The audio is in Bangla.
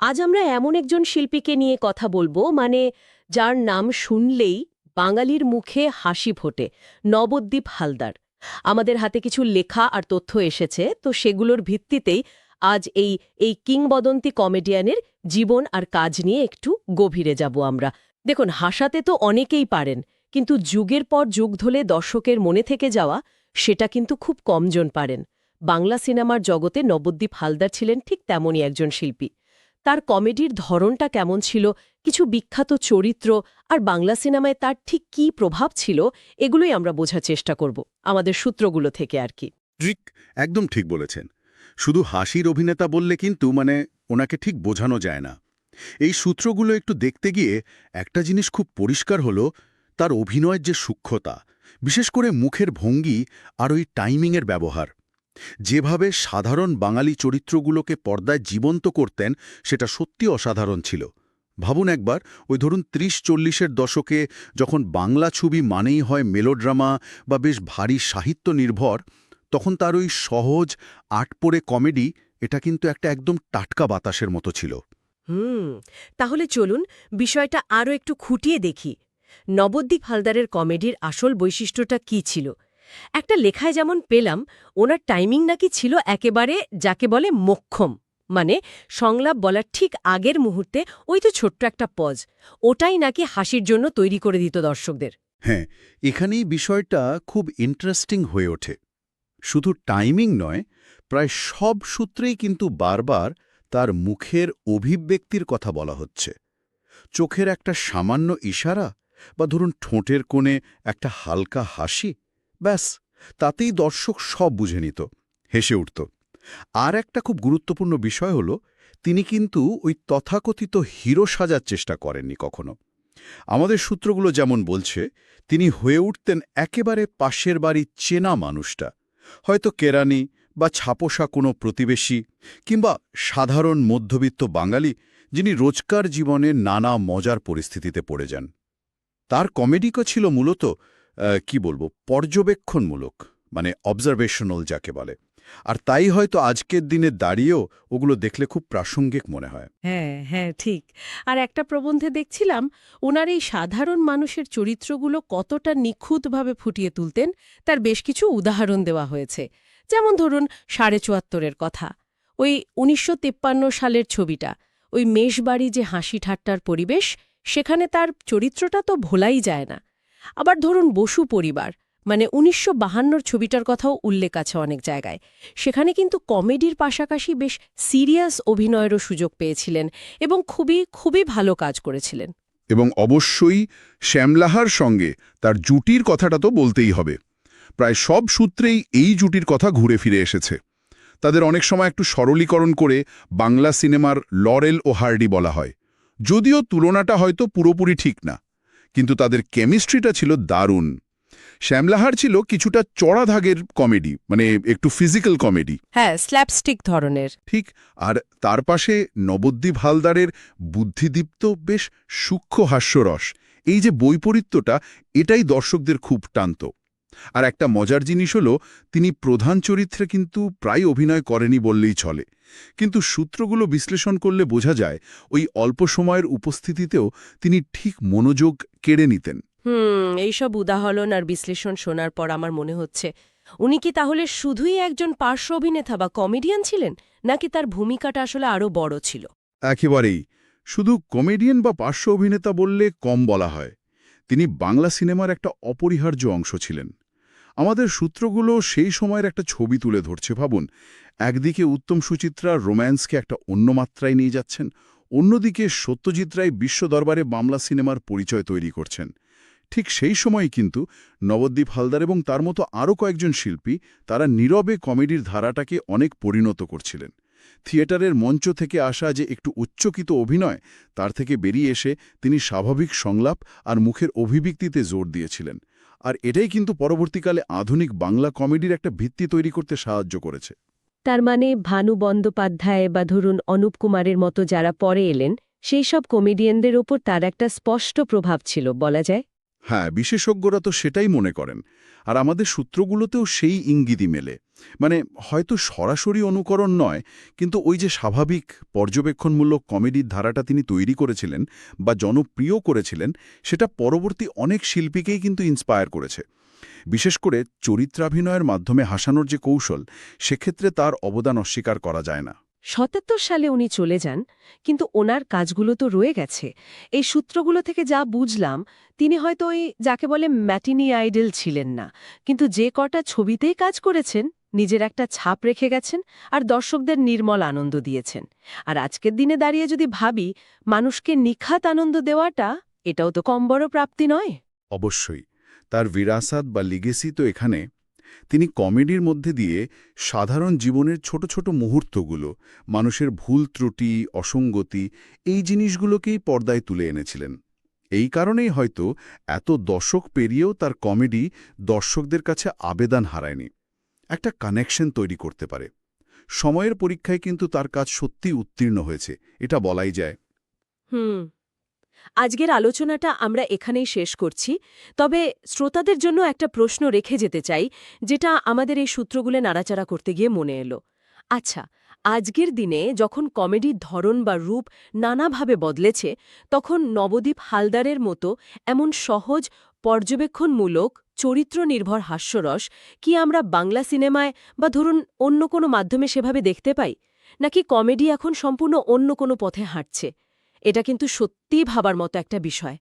আজ আমরা এমন একজন শিল্পীকে নিয়ে কথা বলব মানে যার নাম শুনলেই বাঙালির মুখে হাসি ফোটে, নবদ্বীপ হালদার। আমাদের হাতে কিছু লেখা আর তথ্য এসেছে, তো সেগুলোর ভিত্তিতেই আজ এই এই কিংবদন্তি কমেডিয়ানের জীবন আর কাজ নিয়ে একটু গভীরে যাব আমরা। দেখুন, হাসাতে তো অনেকেই পারেন, কিন্তু যুগের পর যুগ ধরে দর্শকের মনে থেকে যাওয়া, সেটা কিন্তু খুব কমজন পারেন। বাংলা সিনেমার জগতে নবদ্বীপ হালদার ছিলেন ঠিক তেমনই একজন শিল্পী। তার কমেডির ধরনটা কেমন ছিল, কিছু বিখ্যাত চরিত্র আর বাংলা সিনেমায় তার ঠিক কী প্রভাব ছিল, এগুলোই আমরা বোঝার চেষ্টা করব, আমাদের সূত্রগুলো থেকে আর কি। ঠিক একদম ঠিক বলেছেন। শুধু হাসির অভিনেতা বললে কিন্তু মানে ওনাকে ঠিক বোঝানো যায় না। এই সূত্রগুলো একটু দেখতে গিয়ে একটা জিনিস খুব পরিষ্কার হলো, তার অভিনয়ের যে সূক্ষ্মতা, বিশেষ করে মুখের ভঙ্গি আর ওই টাইমিংয়ের ব্যবহার। যেভাবে সাধারণ বাঙালি চরিত্রগুলোকে পর্দায় জীবন্ত করতেন, সেটা সত্যি অসাধারণ ছিল। ভাবুন একবার, ওই ধরুন ত্রিশ চল্লিশের দশকে যখন বাংলা ছবি মানেই হয় মেলোড্রামা বা বেশ ভারী সাহিত্য নির্ভর, তখন তার ওই সহজ, আটপোড়ে কমেডি এটা কিন্তু একটা একদম টাটকা বাতাসের মতো ছিল। হুম, তাহলে চলুন বিষয়টা আরও একটু খুঁটিয়ে দেখি। নবদ্বীপ হালদারের কমেডির আসল বৈশিষ্ট্যটা কি ছিল? একটা লেখায় যেমন পেলাম, ওনার টাইমিং নাকি ছিল একেবারে যাকে বলে মোক্ষম। মানে সংলাপ বলার ঠিক আগের মুহূর্তে ওই তো ছোট্ট একটা পজ। ওটাই নাকি হাসির জন্য তৈরি করে দিত দর্শকদের। হ্যাঁ এখানেই বিষয়টা খুব ইন্টারেস্টিং হয়ে ওঠে। শুধু টাইমিং নয়, প্রায় সব সূত্রেই কিন্তু বারবার তার মুখের অভিব্যক্তির কথা বলা হচ্ছে। চোখের একটা সামান্য ইশারা বা ধরুন ঠোঁটের কোণে একটা হালকা হাসি ব্যাস, তাতেই দর্শক সব বুঝে নিত, হেসে উঠত। আর একটা খুব গুরুত্বপূর্ণ বিষয় হল, তিনি কিন্তু ওই তথাকথিত হিরো সাজার চেষ্টা করেননি কখনো। আমাদের সূত্রগুলো যেমন বলছে, তিনি হয়ে উঠতেন একেবারে পাশের বাড়ির চেনা মানুষটা। হয়তো কেরানি বা ছাপোষা কোনো প্রতিবেশী কিংবা সাধারণ মধ্যবিত্ত বাঙালি যিনি রোজকার জীবনে নানা মজার পরিস্থিতিতে পড়ে যান। তার কমেডিকও ছিল মূলত কি বলব, পর্যবেক্ষণমূলক মানে অবজারভেশনাল যাকে বলে। আর তাই হয়তো আজকের দিনে দাঁড়িয়েও ওগুলো দেখলে খুব প্রাসঙ্গিক মনে হয়। হ্যাঁ হ্যাঁ ঠিক। আর একটা প্রবন্ধে দেখছিলাম, ওনার এই সাধারণ মানুষের চরিত্রগুলো কতটা নিখুঁতভাবে ফুটিয়ে তুলতেন, তার বেশ কিছু উদাহরণ দেওয়া হয়েছে। যেমন ধরুন, সাড়ে চুয়াত্তরের কথা। ওই উনিশশো সালের ছবিটা, ওই মেষবাড়ি যে হাসি ঠাট্টার পরিবেশ, সেখানে তার চরিত্রটা তো ভোলাই যায় না। আবার ধরুন বসু পরিবার মানে উনিশশো বাহান্নর ছবিটার কথাও উল্লেখ আছে অনেক জায়গায়। সেখানে কিন্তু কমেডির পাশাপাশি বেশ সিরিয়াস অভিনয়েরও সুযোগ পেয়েছিলেন এবং খুবই খুবই ভালো কাজ করেছিলেন। এবং অবশ্যই শ্যামলাহার সঙ্গে তার জুটির কথাটা তো বলতেই হবে। প্রায় সব সূত্রেই এই জুটির কথা ঘুরে ফিরে এসেছে। তাদের অনেক সময় একটু সরলীকরণ করে বাংলা সিনেমার লরেল ও হার্ডি বলা হয়। যদিও তুলনাটা হয়তো পুরোপুরি ঠিক না। কিন্তু তাদের কেমিস্ট্রিটা ছিল দারুণ। শ্যামলাহার ছিল কিছুটা চড়া ধাগের কমেডি মানে একটু ফিজিক্যাল কমেডি। হ্যাঁ স্ল্যাপস্টিক ধরনের। ঠিক আর তার পাশে নবদ্বীপ হালদারের বুদ্ধিদীপ্ত বেশ সূক্ষ্ম হাস্যরস। এই যে বৈপরীত্যটা এটাই দর্শকদের খুব টানত। আর একটা মজার জিনিস হলো তিনি প্রধান চরিত্রে কিন্তু প্রায় অভিনয় করেনি বললেই চলে। কিন্তু সূত্রগুলো বিশ্লেষণ করলে বোঝা যায় ওই অল্প সময়ের উপস্থিতিতেও তিনি ঠিক মনোযোগ কেড়ে নিতেন। হুম এইসব উদাহরণ আর বিশ্লেষণ শোনার পর আমার মনে হচ্ছে উনি কি তাহলে শুধুই একজন পার্শ্ব অভিনেতা বা কমেডিয়ান ছিলেন নাকি তার ভূমিকাটা আসলে আরও বড় ছিল? একেবারেই। শুধু কমেডিয়ান বা পার্শ্ব অভিনেতা বললে কম বলা হয়। তিনি বাংলা সিনেমার একটা অপরিহার্য অংশ ছিলেন। আমাদের সূত্রগুলো সেই সময়ের একটা ছবি তুলে ধরছে ভাবুন। একদিকে উত্তম সুচিত্রা রোম্যান্সকে একটা অন্য মাত্রায় নিয়ে যাচ্ছেন অন্যদিকে সত্যজিৎ রায় বিশ্ব দরবারে বাংলা সিনেমার পরিচয় তৈরি করছেন। ঠিক সেই সময় কিন্তু নবদ্বীপ হালদার এবং তার মতো আরও কয়েকজন শিল্পী তারা নীরবে কমেডির ধারাটাকে অনেক পরিণত করছিলেন। থিয়েটারের মঞ্চ থেকে আসা যে একটু উচ্চকিত অভিনয়, তার থেকে বেরিয়ে এসে তিনি স্বাভাবিক সংলাপ আর মুখের অভিব্যক্তিতে জোর দিয়েছিলেন। আর এটাই কিন্তু পরবর্তীকালে আধুনিক বাংলা কমেডির একটা ভিত্তি তৈরি করতে সাহায্য করেছে। তার মানে ভানু বন্দ্যোপাধ্যায় বা ধরুন অনুপ কুমারের মতো যারা পরে এলেন, সেই সব কমেডিয়ানদের ওপর তার একটা স্পষ্ট প্রভাব ছিল, বলা যায়। হ্যাঁ বিশেষজ্ঞরা তো সেটাই মনে করেন। আর আমাদের সূত্রগুলোতেও সেই ইঙ্গিতই মেলে। মানে হয়তো সরাসরি অনুকরণ নয়, কিন্তু ওই যে স্বাভাবিক, পর্যবেক্ষণমূলক কমেডির ধারাটা তিনি তৈরি করেছিলেন বা জনপ্রিয় করেছিলেন, সেটা পরবর্তী অনেক শিল্পীকেই কিন্তু ইন্সপায়ার করেছে। বিশেষ করে চরিত্রাভিনয়ের মাধ্যমে হাসানোর যে কৌশল সেক্ষেত্রে তার অবদান অস্বীকার করা যায় না। সতাত্তর সালে উনি চলে যান কিন্তু ওনার কাজগুলো তো রয়ে গেছে। এই সূত্রগুলো থেকে যা বুঝলাম তিনি হয়তো ওই যাকে বলে ম্যাটিনি আইডল ছিলেন না কিন্তু যে কটা ছবিতেই কাজ করেছেন নিজের একটা ছাপ রেখে গেছেন আর দর্শকদের নির্মল আনন্দ দিয়েছেন। আর আজকের দিনে দাঁড়িয়ে যদি ভাবি মানুষকে নিখাত আনন্দ দেওয়াটা এটাও তো কম বড় প্রাপ্তি নয়। অবশ্যই। তার বিরাসাত বা লিগেসি তো এখানে তিনি কমেডির মধ্যে দিয়ে সাধারণ জীবনের ছোট ছোট মুহূর্তগুলো, মানুষের ভুল ত্রুটি, অসঙ্গতি, এই জিনিসগুলোকেই পর্দায় তুলে এনেছিলেন। এই কারণেই হয়তো এত দশক পেরিয়েও তার কমেডি দর্শকদের কাছে আবেদন হারায়নি। একটা কানেকশন তৈরি করতে পারে। সময়ের পরীক্ষায় কিন্তু তার কাজ সত্যি উত্তীর্ণ হয়েছে, এটা বলাই যায়। হুম। আজকের আলোচনাটা আমরা এখানেই শেষ করছি। তবে শ্রোতাদের জন্য একটা প্রশ্ন রেখে যেতে চাই, যেটা আমাদের এই সূত্রগুলো নাড়াচাড়া করতে গিয়ে মনে এলো। আচ্ছা আজকের দিনে যখন কমেডির ধরন বা রূপ নানাভাবে বদলেছে, তখন নবদ্বীপ হালদারের মতো এমন সহজ, পর্যবেক্ষণমূলক চরিত্র নির্ভর হাস্যরস কি আমরা বাংলা সিনেমায় বা ধরুন অন্য কোনো মাধ্যমে সেভাবে দেখতে পাই? নাকি কমেডি এখন সম্পূর্ণ অন্য কোনো পথে হাঁটছে? এটা কিন্তু সত্যিই ভাবার মতো একটা বিষয়।